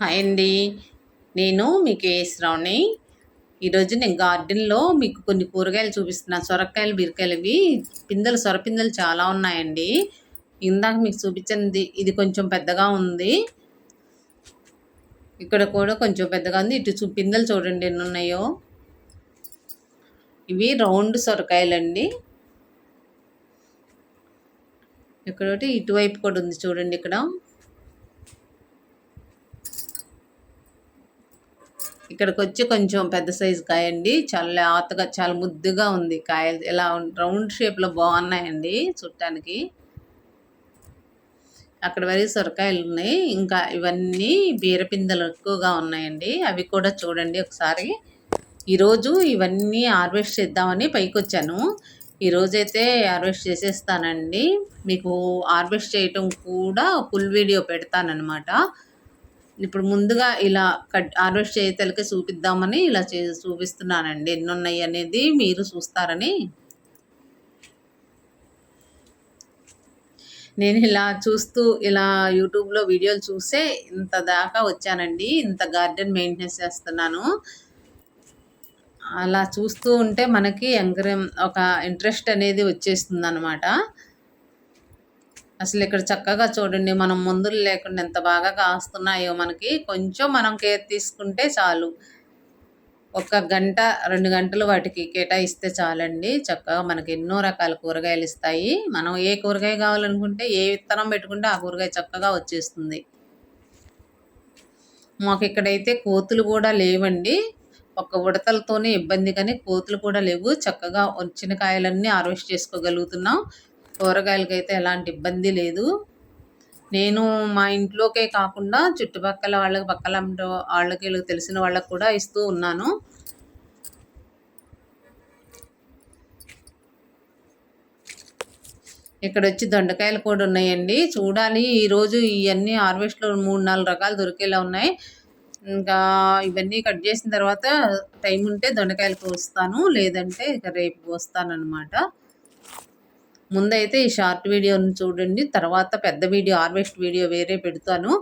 Hi అండి. నేను మీ కేఎస్రావుని ఈరోజు నేను గార్డెన్లో మీకు కొన్ని కూరగాయలు చూపిస్తున్నాను. సొరకాయలు బీరకాయలు ఇవి. పిందెలు సొరపిందెలు చాలా ఉన్నాయండి. ఇందాక మీకు చూపించింది ఇది కొంచెం పెద్దగా ఉంది. ఇక్కడ కూడా కొంచెం పెద్దగా ఉంది. ఇటు చూ పిందెలు చూడండి ఎన్ని ఉన్నాయో. ఇవి రౌండ్ సొరకాయలండి. ఇక్కడ ఒకటి ఇటువైపు కూడా ఉంది చూడండి ఇక్కడ. ఇక్కడికి వచ్చి కొంచెం పెద్ద సైజు కాయ అండి చాలా లేతగా చాలా ముద్దుగా ఉంది కాయలు ఇలా రౌండ్ షేప్లో బాగున్నాయండి చుట్టానికి. అక్కడ వరకు సొరకాయలు ఉన్నాయి. ఇంకా ఇవన్నీ బీరపిందలు ఎక్కువగా ఉన్నాయండి. అవి కూడా చూడండి ఒకసారి. ఈరోజు ఇవన్నీ హార్వెస్ట్ చేద్దామని పైకి వచ్చాను ఈరోజైతే హార్వెస్ట్ చేసేస్తానండి. మీకు హార్వెస్ట్ చేయటం కూడా ఫుల్ వీడియో పెడతానమాట ఇప్పుడు ముందుగా ఇలా కట్ హార్వెస్ట్ చేయతలకి చూపిద్దామని ఇలా చే చూపిస్తున్నానండి. ఎన్ని ఉన్నాయి అనేది మీరు చూస్తారని. నేను ఇలా చూస్తూ ఇలా యూట్యూబ్లో వీడియోలు చూసే ఇంత దాకా వచ్చానండి. ఇంత గార్డెన్ మెయింటెనెన్స్ చేస్తున్నాను. అలా చూస్తూ ఉంటే మనకి ఎంకరే ఒక ఇంట్రెస్ట్ అనేది వచ్చేస్తుంది అనమాట అసలు ఇక్కడ చక్కగా చూడండి మనం మందులు లేకుండా ఎంత బాగా కాస్తున్నాయో మనకి. కొంచెం మనం కేర్ తీసుకుంటే చాలు. ఒక గంట రెండు గంటలు వాటికి కేటాయిస్తే చాలండి. చక్కగా మనకి ఎన్నో రకాల కూరగాయలు ఇస్తాయి. మనం ఏ కూరగాయ కావాలనుకుంటే ఏ విత్తనం పెట్టుకుంటే ఆ కూరగాయ చక్కగా వచ్చేస్తుంది. మాకు ఇక్కడైతే కోతులు కూడా లేవండి. ఒక ఉడతలతోనే ఇబ్బంది కానీ కోతులు కూడా లేవు. చక్కగా వచ్చిన కాయలన్నీ హార్వెస్ట్ చేసుకోగలుగుతున్నాం. కూరగాయలకైతే ఎలాంటి ఇబ్బంది లేదు. నేను మా ఇంట్లోకే కాకుండా చుట్టుపక్కల వాళ్ళకి పక్కల వాళ్ళకి తెలిసిన వాళ్ళకి కూడా ఇస్తూ ఉన్నాను. ఇక్కడ వచ్చి దొండకాయలు కూడా ఉన్నాయండి. చూడాలి ఈరోజు ఇవన్నీ హార్వెస్ట్లో మూడు నాలుగు రకాలు దొరికేలా ఉన్నాయి. ఇంకా ఇవన్నీ కట్ చేసిన తర్వాత టైం ఉంటే దొండకాయలు కోస్తాను లేదంటే ఇక రేపు కోస్తాను అనమాట ముందైతే ఈ షార్ట్ వీడియోని చూడండి తర్వాత పెద్ద వీడియో హార్వెస్ట్ వీడియో వేరే పెడతాను.